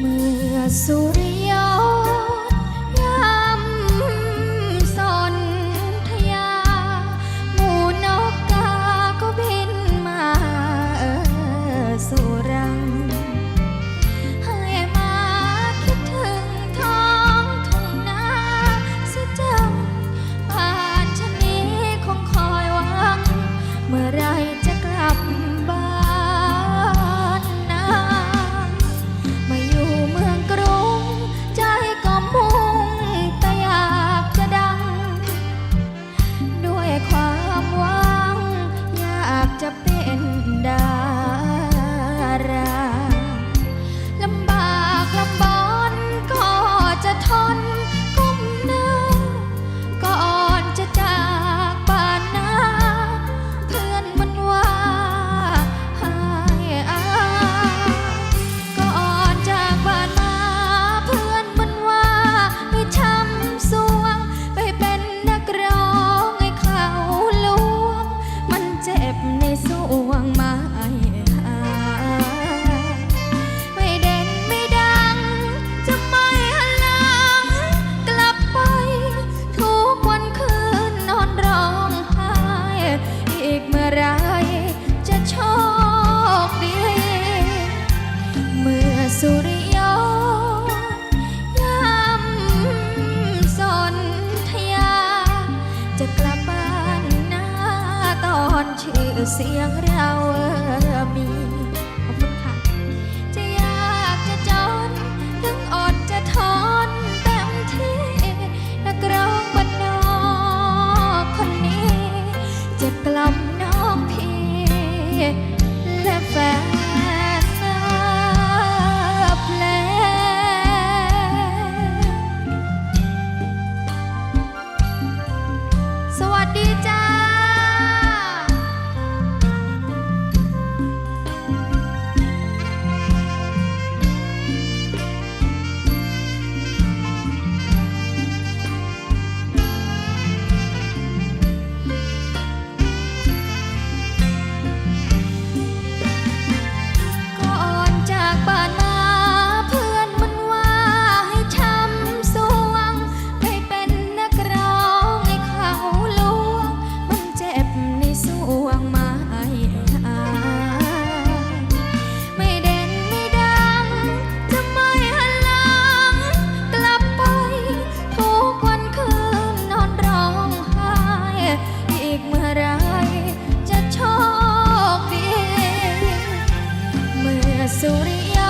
เมื่อสุริย สวงไม่หายไม่เด่นไม่ดัง จะไม่หันหลัง กลับไป ทุกวันคืนนอนร้องไห้ อีกเมื่อไรจะโชคดี เมื่อสุริยนต์ยำสนธยา จะกลับ เสียงเรามี ขอบคุณค่ะ จะยากจะจน ถึงอดจะทนเต็มที่นักร้องบ้านนอกคนนี้ จะกล่อมน้องพี่และแฟน 소리야